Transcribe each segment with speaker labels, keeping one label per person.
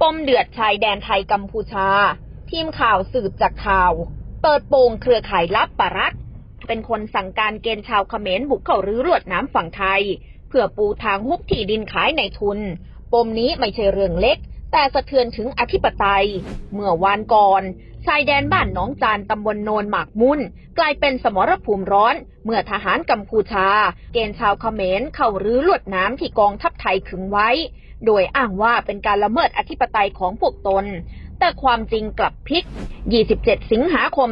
Speaker 1: ปมเดือดชายแดนไทยกัมพูชา ทีมข่าวสืบจากข่าว เปิดโปงเครือข่ายลับปรักเป็นคนสั่งการเกณฑ์ชาวเขมรบุกเข้ารื้อรวดน้ำฝั่งไทย เพื่อปูทางฮุบที่ดินขายในทุน ปมนี้ไม่ใช่เรื่องเล็ก แต่สะเทือนถึงอธิปไตย เมื่อวานก่อนายแดนบ้านหนองจานตำบลโนนหมากมุ่น กลายเป็นสมรภูมิร้อน เมื่อทหารกัมพูชา เกณฑ์ชาวเขมรเข้ารื้อลวดน้ำที่กองทัพไทยขึงไว้ โดยอ้างว่าเป็นการละเมิดอธิปไตยของพวกตน แต่ความจริงกลับพลิก 27 สิงหาคม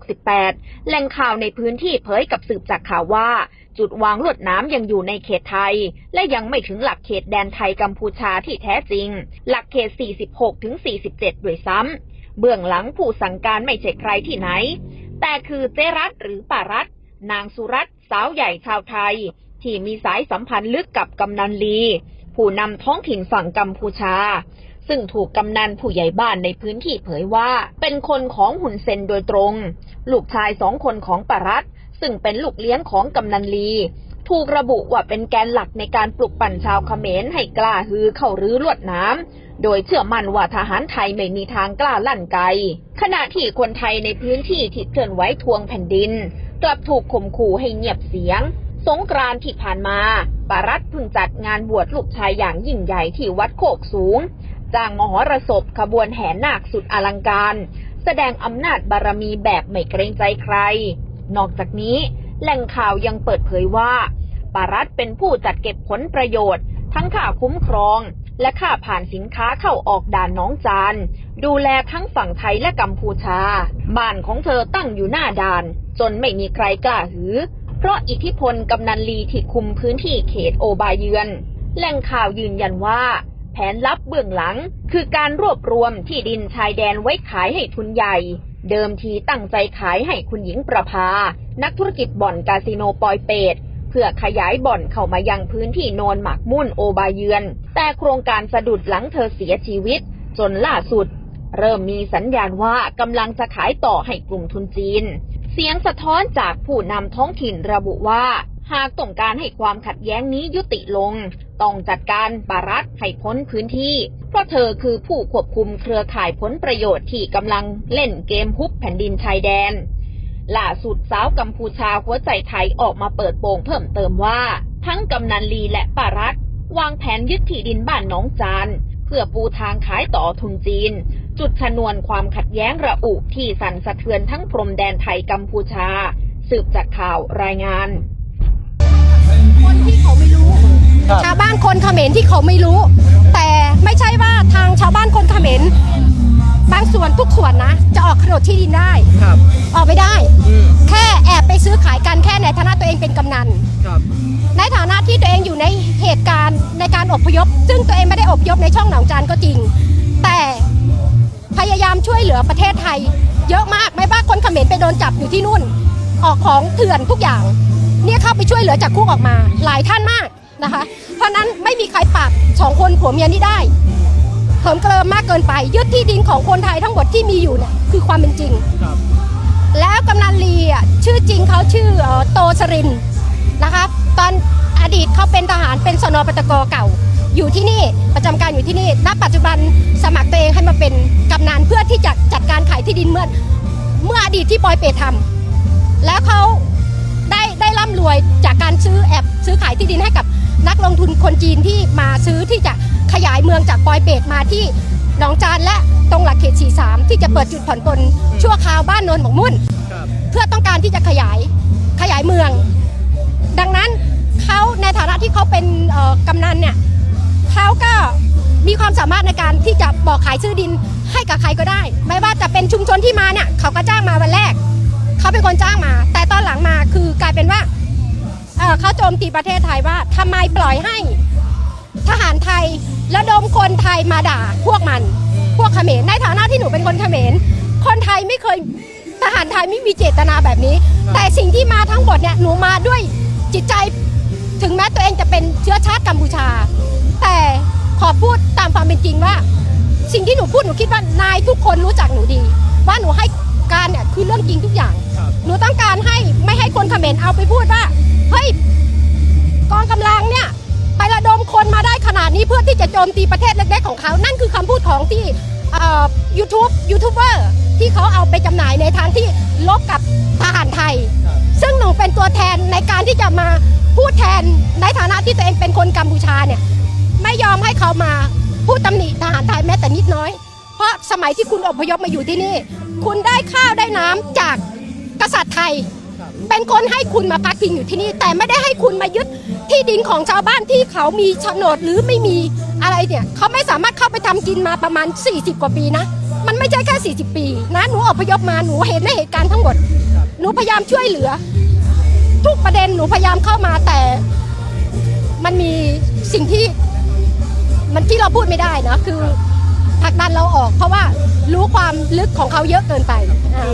Speaker 1: 2568 แหล่งข่าวในพื้นที่เผยกับสืบจากข่าวว่า จุดวางลวดน้ำยังอยู่ในเขตไทย และยังไม่ถึงหลักเขตแดนไทยกัมพูชาที่แท้จริง หลักเขต 46 ถึง 47 ด้วยซ้ำ เบื้องหลังผู้สั่งการไม่ใช่ใครที่ไหน แต่คือเจรัตหรือป่ารัตนางสุรัตสาวใหญ่ชาวไทย ที่มีสายสัมพันธ์ลึกกับกำนันลี ผู้นำท้องถิ่นฝั่งกัมพูชา ซึ่งถูกกำนันผู้ใหญ่บ้านในพื้นที่เผยว่า เป็นคนของหุ่นเซนโดยตรง ลูกชายสองคนของปารัตซึ่งเป็นลูกเลี้ยงของกำนันลีถูกระบุว่าเป็นแกนหลักในการปลุกปั่นชาวเขมรให้กล้าฮือเข้ารื้อลวดน้ำ โดยเชื่อมั่นว่าทหารไทยไม่มีทางกล้าลั่นไก ขณะที่คนไทยในพื้นที่ที่เคลื่อนไหวทวงแผ่นดิน กลับถูกข่มขู่ให้เงียบเสียง สงกรานต์ที่ผ่านมาปารัฐพิ่งจัดงานบวชลูกชายอย่างยิ่งใหญ่ที่วัดโคกสูงจ้างมหรสพขบวนแห่นาคสุดอลังการ แสดงอำนาจบารมีแบบไม่เกรงใจใคร นอกจากนี้แหล่งข่าวยังเปิดเผยว่าปารัฐเป็นผู้จัดเก็บผลประโยชน์ ทั้งค่าคุ้มครอง และค่าผ่านสินค้าเข้าออกด่านน้องจาน ดูแลทั้งฝั่งไทยและกัมพูชา บ้านของเธอตั้งอยู่หน้าด่าน จนไม่มีใครกล้าหือ เพราะอิทธิพลกำนันลีที่คุมพื้นที่เขตโอบาเยือนแหล่งข่าวยืนยันว่า แผนลับเบื้องหลัง คือการรวบรวมที่ดินชายแดนไว้ขายให้ทุนใหญ่ เดิมทีตั้งใจขายให้คุณหญิงประภา นักธุรกิจบ่อนคาสิโนปอยเปต เพื่อขยายบ่อนเข้ามายังพื้นที่โนนหมักมุ่นโอบาเยือน แต่โครงการสะดุดหลังเธอเสียชีวิต จนล่าสุด เริ่มมีสัญญาณว่ากำลังจะขายต่อให้กลุ่มทุนจีน เสียงสะท้อนจากผู้นำท้องถิ่นระบุว่าหากต้องการให้ความขัดแย้งนี้ยุติลง ต้องจัดการปารัฐให้พ้นพื้นที่ เพราะเธอคือผู้ควบคุมเครือข่ายผลประโยชน์ที่กำลังเล่นเกมฮุบแผ่นดินชายแดน ล่าสุดสาวกัมพูชาหัวใจไทยออกมาเปิดโปงเพิ่มเติมว่า ทั้งกำนันลีและปารัฐวางแผนยึดที่ดินบ้านหน้องจานเพื่อปูทางขายต่อทุนจีน จุดชนวนความขัดแย้งระอุที่สั่นสะเทือนทั้งพรมแดนไทยกัมพูชา สืบจากข่าวรายงาน
Speaker 2: คนที่เขาไม่รู้
Speaker 3: ครับ
Speaker 2: ชาวบ้านคนเขมรที่เขาไม่รู้ แต่ไม่ใช่ว่าทางชาวบ้านคนเขมร บางส่วนทุกส่วนนะ จะออกโฉนดที่ดินได้
Speaker 3: ครับ
Speaker 2: ออกไม่ได้
Speaker 3: อืม
Speaker 2: แค่แอบไปซื้อขายกันแค่ในฐานะตัวเองเป็นกำนัน
Speaker 3: ครับ
Speaker 2: ในฐานะที่ตัวเองอยู่ในเหตุการณ์ในการอพยพ ซึ่งตัวเองไม่ได้อพยพในช่องหนองจานก็จริง แต่พยายามช่วยเหลือประเทศไทย เยอะมากไม่ว่าคนเขมรไปโดนจับอยู่ที่นู่น ออกของเถื่อนทุกอย่าง เนี่ยเข้าไปช่วยเหลือจากคุกออกมา หลายท่านมากนะคะ เพราะนั้นไม่มีใครปราบสองคนผัวเมียนี้ได้ เหิมเกลิมมากเกินไป ยึดที่ดินของคนไทยทั้งหมดที่มีอยู่เนี่ยคือความเป็นจริง
Speaker 3: ร
Speaker 2: แล้วกำนันลีอะชื่อจริงเขาชื่อโตสรินนะคะตอนอดีตเขาเป็นทหารเป็นสนปตกเก่า อยู่ที่นี่ประจำการอยู่ที่นี่ณปัจจุบันสมัครตัวเองให้มาเป็นกำนันเพื่อที่จะจัดการขายที่ดินเมื่อเมื่ออดีตที่ปอยเปตทำแล้วเขาได้ได้ร่ำรวยจากการซื้อแอบซื้อขายที่ดินให้กับนักลงทุนคนจีนที่มาซื้อที่จะ เมืองจากปอยเปรตมาที่หนองจานและตรงหลักเขต 43 ที่จะเปิดจุดผ่อนปลนชั่วคราวบ้านโนนหมกมุ่น
Speaker 3: ครับ
Speaker 2: เพื่อต้องการที่จะขยายขยายเมือง ดังนั้นเขาในฐานะที่เขาเป็นเอ่อกำนันเนี่ยเขาก็มีความสามารถในการที่จะบอกขายซื้อดินให้กับใครก็ได้ ไม่ว่าจะเป็นชุมชนที่มาเนี่ยเขาก็จ้างมาวันแรก เขาเป็นคนจ้างมา แต่ตอนหลังมาคือกลายเป็นว่าเอ่อเขาโจมตีประเทศไทยว่าทำไมปล่อยให้ทหารไทย ระดมคนไทยมาด่าพวกมัน พวกเขมรในฐานะที่หนูเป็นคนเขมรคนไทยไม่เคยทหารไทยไม่มีเจตนาแบบนี้ แต่สิ่งที่มาทั้งหมดเนี่ยหนูมาด้วยจิตใจถึงแม้ตัวเองจะเป็นเชื้อชาติกัมพูชา แต่ขอพูดตามความเป็นจริงว่า สิ่งที่หนูพูดหนูคิดว่านายทุกคนรู้จักหนูดี ว่าหนูให้การเนี่ยคือเรื่องจริงทุกอย่าง
Speaker 3: ครับ
Speaker 2: หนูต้องการให้ไม่ให้คนเขมรเอาไปพูดว่าเฮ้ยกองกำลังเนี่ย ไประดมคนมาได้ขนาดนี้เพื่อที่จะโจมตีประเทศเล็กๆของเขา นั่นคือคำพูดของที่ยูทูบยูทูบเบอร์ที่เขาเอาไปจำหน่ายในทางที่ลบกับทหารไทย ซึ่งหนูเป็นตัวแทนในการที่จะมาพูดแทนในฐานะที่ตัวเองเป็นคนกัมพูชาเนี่ยไม่ยอมให้เขามาพูดตำหนิทหารไทยแม้แต่นิดน้อย เพราะสมัยที่คุณอพยพมาอยู่ที่นี่ คุณได้ข้าวได้น้ำจากกษัตริย์ไทย เป็นคนให้คุณมาพักพิงอยู่ที่นี่ แต่ไม่ได้ให้คุณมายึด ที่ดินของชาวบ้านที่เขามีโฉนดหรือไม่มีอะไรเนี่ยเขาไม่สามารถเข้าไปทำกินมาประมาณ 40 กว่าปีนะ มันไม่ใช่แค่ 40 ปีนะหนูอพยพมาหนูเห็นในเหตุการณ์ทั้งหมด หนูพยายามช่วยเหลือ ทุกประเด็นหนูพยายามเข้ามาแต่ มันมีสิ่งที่มันที่เราพูดไม่ได้นะคือผลักดันเราออก เพราะว่ารู้ความลึกของเขาเยอะเกินไป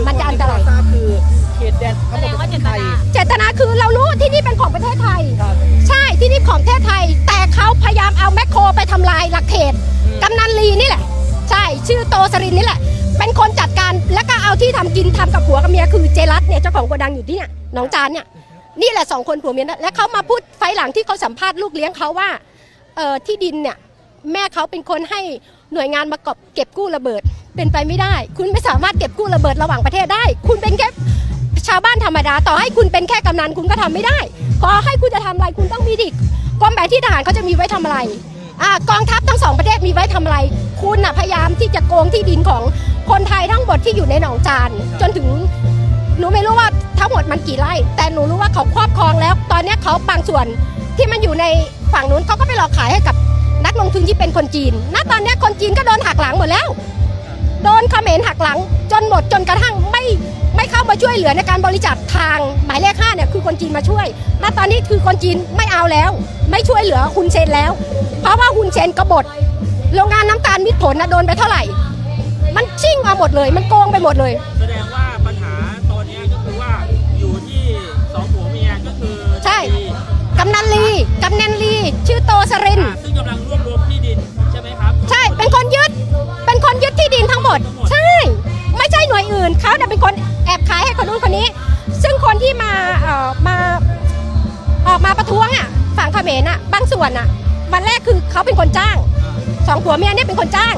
Speaker 2: มันจะอันตราย
Speaker 3: คือ เขตแดน
Speaker 4: แสดงว่าเจต
Speaker 3: ไท
Speaker 4: นาย
Speaker 2: เจตนาคือเรารู้ที่นี่เป็นของประเทศไทย
Speaker 3: ครับ
Speaker 2: ใช่ที่นี่ของประเทศไทย แต่เขาพยายามเอาแมคโครไปทำลายหลักเขตกำนันลีนี่แหละ ใช่ชื่อโตสรินนี่แหละ เป็นคนจัดการแล้วก็เอาที่ทำกินทำกับผัวกับเมียคือเจรัตเนี่ยเจ้าของโกดังอยู่ที่เนี่ยหนองจานเนี่ยนี่แหละสองคนผัวเมียนะและเขามาพูดไฟหลังที่เขาสัมภาษณ์ลูกเลี้ยงเขาว่าเออที่ดินเนี่ยแม่เขาเป็นคนให้หน่วยงานมากอบเก็บกู้ระเบิดเป็นไปไม่ได้ คุณไม่สามารถเก็บกู้ระเบิดระหว่างประเทศได้ คุณเป็นแค่ ชาวบ้านธรรมดา ต่อให้คุณเป็นแค่กำนันคุณก็ทำไม่ได้ ขอให้คุณจะทำอะไรคุณต้องมีดิกกองแบบที่ทหารเขาจะมีไว้ทำอะไรอกองทัพทั้งสองประเทศมีไว้ทำอะไร คุณน่ะพยายามที่จะโกงที่ดินของคนไทยทั้งหมดที่อยู่ในหนองจานจนถึงหนูไม่รู้ว่าทั้งหมดมันกี่ไร่ แต่หนูรู้ว่าเขาครอบครองแล้ว ตอนนี้เขาบางส่วนที่มันอยู่ในฝั่งนู้นเขาก็ไปหลอกขายให้กับนักลงทุนที่เป็นคนจีน ณ ตอนนี้คนจีนก็โดนหักหลังหมดแล้ว โดนเขมรหักหลัง จนหมดจนกระทั่งไม่ ไม่เข้ามาช่วยเหลือในการบริจาคทางหมายเลขห้าเนี่ยคือคนจีนมาช่วยณตอนนี้คือคนจีนไม่เอาแล้ว ไม่ช่วยเหลือฮุนเซนแล้ว เพราะว่าฮุนเซนกบฏโรงงานน้ำตาลมิตรผลนะโดนไปเท่าไหร่ มันชิ่งมาหมดเลย มันโกงไปหมดเลย
Speaker 3: แสดงว่าปัญหาตอนนี้ก็คือว่าอยู่ที่สองผัวเมียก็คือ
Speaker 2: ใช่
Speaker 3: ที่
Speaker 2: กำนันลีกำนันลีชื่อโตสริน
Speaker 3: อ่าซึ่งกำลังรวบรวม ที่มา
Speaker 2: เอ่อมาออกมาประท้วงอะฝั่งเขมรอะบางส่วนอะวันแรกคือเขาเป็นคนจ้างสองผัวเมียเนี่ยเป็นคนจ้าง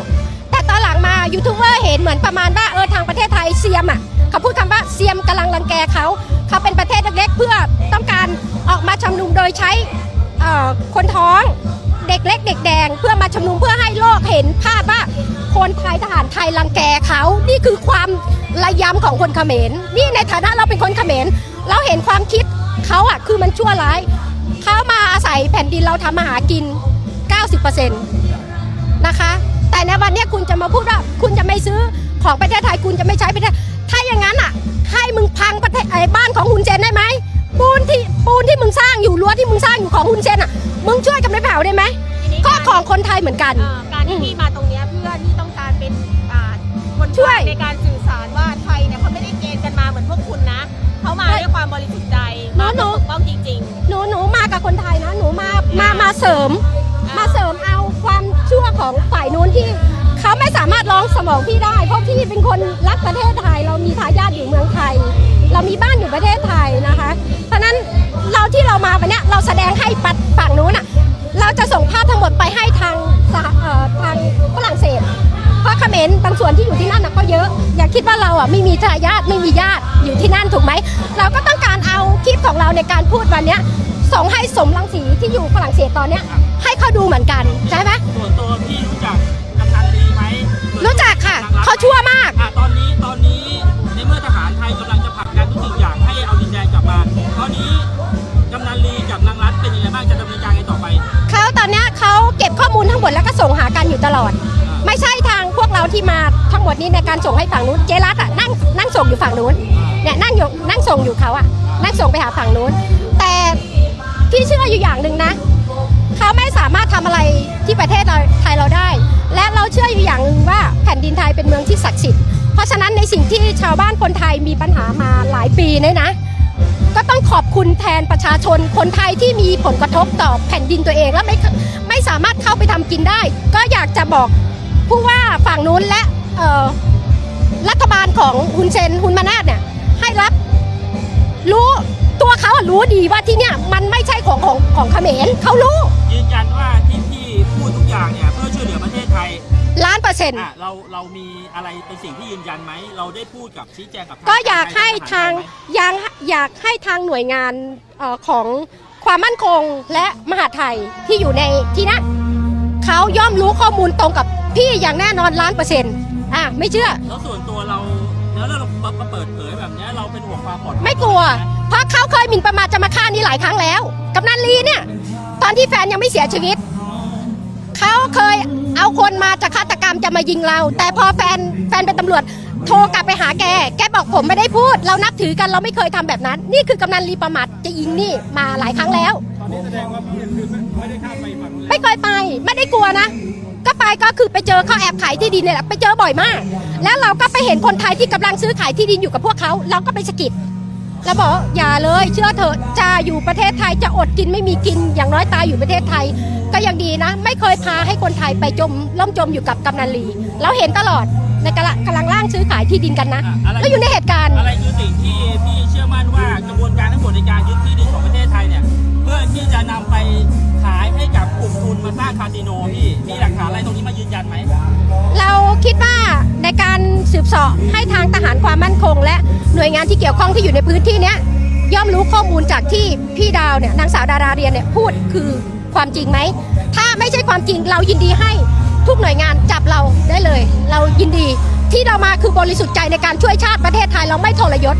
Speaker 2: แต่ตอนหลังมายูทูบเบอร์เห็นเหมือนประมาณว่าเออทางประเทศไทยเซียมอะเขาพูดคำว่าเซียมกำลังรังแกเขาเขาเป็นประเทศเล็กๆเพื่อต้องการออกมาชุมนุมโดยใช้คนท้องเด็กเล็กเด็กแดง เพื่อมาชุมนุมเพื่อให้โลกเห็นภาพว่าคนไทยทหารไทยรังแกเขา นี่คือความระยำของคนเขมร นี่ในฐานะเราเป็นคนเขมร เราเห็นความคิดเขาอะคือมันชั่วร้ายเขามาอาศัยแผ่นดินเราทำมาหากิน 90%นะคะ แต่ในวันเนี้ยคุณจะมาพูดว่าคุณจะไม่ซื้อของประเทศไทยคุณจะไม่ใช้ประเทศถ้าอย่างนั้นอะให้มึงพังประเทศไอ้บ้านของฮุนเซนได้ไหมปูนที่ปูนที่มึงสร้างอยู่รั้วที่มึงสร้างอยู่ของฮุนเซนอะมึงช่วยกันไม่เผาได้ไหม
Speaker 4: ทีนี้
Speaker 2: ก็
Speaker 4: การ
Speaker 2: ของคนไทยเหมือนกัน
Speaker 4: เอ่อการที่พี่มาตรงเนี้ยเพื่อที่ต้องการเป็นอ่าคน
Speaker 2: ช่วย
Speaker 4: ในการสื่อ เสริ
Speaker 2: มามาเสริมเอาความชั่วของฝ่ายนู้นที่เขาไม่สามารถร้องสมองพี่ได้ เพราะพี่เป็นคนรักประเทศไทย เรามีทายาทอยู่เมืองไทย เรามีบ้านอยู่ประเทศไทยนะคะ เพราะนั้นเราที่เรามาวันนี้เราแสดงให้ปัดฝั่งนู้นอะเราจะส่งภาพทั้งหมดไปให้ทางทางฝรั่งเศสเพราะเขมรบางส่วนที่อยู่ที่นั่นก็เยอะ อย่าคิดว่าเราอะไม่มีทายาทไม่มีญาติอยู่ที่นั่นถูกไหมเราก็ต้องการเอาคลิปของเราในการพูดวันนี้ ส่งให้สมรังสีที่อยู่ฝรั่งเศสตอนเนี้ย ให้เขาดูเหมือนกันใช่ไหม
Speaker 3: ส่วนตัวพี่รู้จักกำนันดีไหม
Speaker 2: รู้จักค่ะเขาชั่วมาก
Speaker 3: อะตอนนี้ตอนนี้ในเมื่อทหารไทยกำลังจะผลักดันทุกสิ่งอย่างให้เอาดินแดนกลับมาตอนนี้กำนันลีกับนางรัฐเป็นยังไงบ้างจะดำเนินการไงต่อไป
Speaker 2: เขาตอนเนี้ยเขาเก็บข้อมูลทั้งหมดแล้วก็ส่งหากันอยู่ตลอด ไม่ใช่ทางพวกเราที่มาทั้งหมดนี้ในการส่งให้ฝั่งนู้นเจรัตอะนั่งนั่งส่งอยู่ฝั่งนู้นเนี่ยนั่งอยู่นั่งส่งอยู่เขาอะนั่งส่งไปหาฝั่งนู้นแต่ พี่เชื่ออยู่อย่างหนึ่งนะเขาไม่สามารถทำอะไรที่ประเทศเราไทยเราได้ และเราเชื่ออยู่อย่างหนึ่งว่าแผ่นดินไทยเป็นเมืองที่ศักดิ์สิทธิ์เพราะฉะนั้นในสิ่งที่ชาวบ้านคนไทยมีปัญหามาหลายปีเนี่ยนะ ก็ต้องขอบคุณแทนประชาชนคนไทยที่มีผลกระทบต่อแผ่นดินตัวเองและไม่ไม่สามารถเข้าไปทำกินได้ ก็อยากจะบอกผู้ว่าฝั่งนู้นและรัฐบาลของฮุนเซนฮุนมานาดเนี่ยให้รับรู้ ตัวเขาอะรู้ดีว่าที่เนี่ยมันไม่ใช่ของของของเขมรเขารู้
Speaker 3: ยืนยันว่าที่พี่พูดทุกอย่างเนี่ยเพื่อช่วยเหลือประเทศไทย
Speaker 2: ล้านเปอร์เซ็นต์
Speaker 3: อะเราเรามีอะไรเป็นสิ่งที่ยืนยันไหมเราได้พูดกับชี้แจงกับ
Speaker 2: ก็อยากให้ทาง
Speaker 3: ไหม
Speaker 2: ยังอยากให้ทางหน่วยงานเออของความมั่นคงและมหาดไทยที่อยู่ในที่นั้นเขาย่อมรู้ข้อมูลตรงกับพี่อย่างแน่นอนล้านเปอร์เซ็นต์อะไม่เชื่อ
Speaker 3: แล้วส่วนตัวเรา แล้วเรามาเปิดเผยแบบเนี้ยเราเป็นห่วงความปลอดภัย
Speaker 2: ไม่กลัว เพราะเขาเคยหมิ่นประมาทจะมาฆ่านี่หลายครั้งแล้วกำนันลีเนี่ย ตอนที่แฟนยังไม่เสียชีวิตเขาเคยเอาคนมาจะฆาตกรรมจะมายิงเรา แต่พอแฟนแฟนเป็นตำรวจ โทรกลับไปหาแก แกบอกผมไม่ได้พูด เรานับถือกันเราไม่เคยทำแบบนั้น นี่คือกำนันลีประมาทจะยิงนี่มาหลายครั้งแล้ว
Speaker 3: ตอนนี้แสดงว่าพี่คือไม่ได้ข้ามไปฝั่งนู้น
Speaker 2: ไม่เคยไป ไม่ได้กลัวนะ ก็ไปก็คือไปเจอเขาแอบขายที่ดินเนี่ยแหละไปเจอบ่อยมาก แล้วเราก็ไปเห็นคนไทยที่กำลังซื้อขายที่ดินอยู่กับพวกเขาเราก็ไปสะกิดแล้วบอกอย่าเลยเชื่อเถอะจะอยู่ประเทศไทยจะอดกินไม่มีกินอย่างน้อยตายอยู่ประเทศไทย ก็ยังดีนะ ไม่เคยพาให้คนไทยไปจมล่มจมอยู่กับกำนันลีเราเห็นตลอดในกำลังกำลังร่างซื้อขายที่ดินกันนะ
Speaker 3: อะอะไร
Speaker 2: แล้วอยู่ในเหตุการณ์
Speaker 3: อะไรคือสิ่งที่พี่เชื่อมั่นว่ากระบวนการทั้งหมดในการยึดที่ดินของประเทศไทย เนี่ยเพื่อที่จะนำไปขายให้กับกลุ่มทุนมาสร้างคาสิโนพี่มีหลักฐานอะไรตรงนี้มายืนยันไหม
Speaker 2: เราคิดว่าในการสืบสอบให้ทางทหารความมั่นคง และหน่วยงานที่เกี่ยวข้องที่อยู่ในพื้นที่เนี้ยย่อมรู้ข้อมูลจากที่พี่ดาวเนี่ยนางสาวดาราเรียนเนี่ยพูดคือความจริงไหม ถ้าไม่ใช่ความจริงเรายินดีให้ทุกหน่วยงานจับเราได้เลย เรายินดีที่เรามาคือบริสุทธิ์ใจในการช่วยชาติประเทศไทยเราไม่ทรยศ